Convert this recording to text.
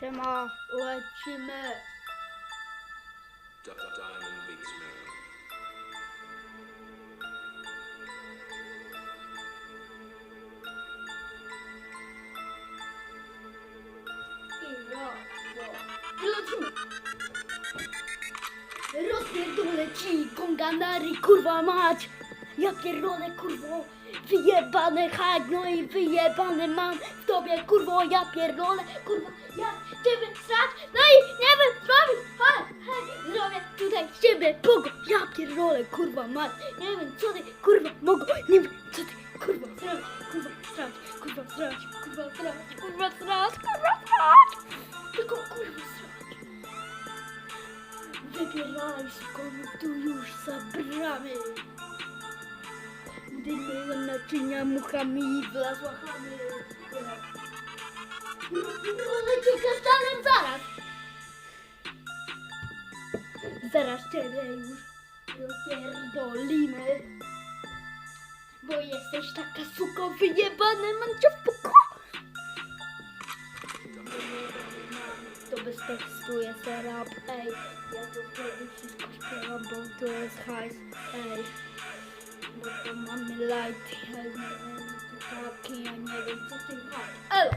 Siema, lecimy. Dwa, i lecimy. Rozpierdolę ci konganary, kurwa mać. Ja pierdolę, kurwo. Wyjebane hak, no i wyjebane mam w tobie, kurwo, ja pierdolę, kurwa, ciebie pogo, ja pierdolę, kurwa, mać, nie wiem, co ty, kurwa, mogę, nie wiem, co ty, kurwa, strać, kurwa, strać, kurwa, strać, kurwa, strać, kurwa, strać, kurwa, strać, tylko, kurwa, strać. Wypierdalaj skąd tu już zabramy. Gdy myłem naczynia muchami i wlazła chamy. Zaraz ciebie już rozpierdolimy. Bo jesteś taka suko wyjebany, mam cię w pokoju. To bez tekstu jest rap, ej Ja to wtedy wszystko śpiewam, bo to jest hajs, ej Bo to mamy light, ja nie wiem, to taki, ja nie wiem co ty masz Elo!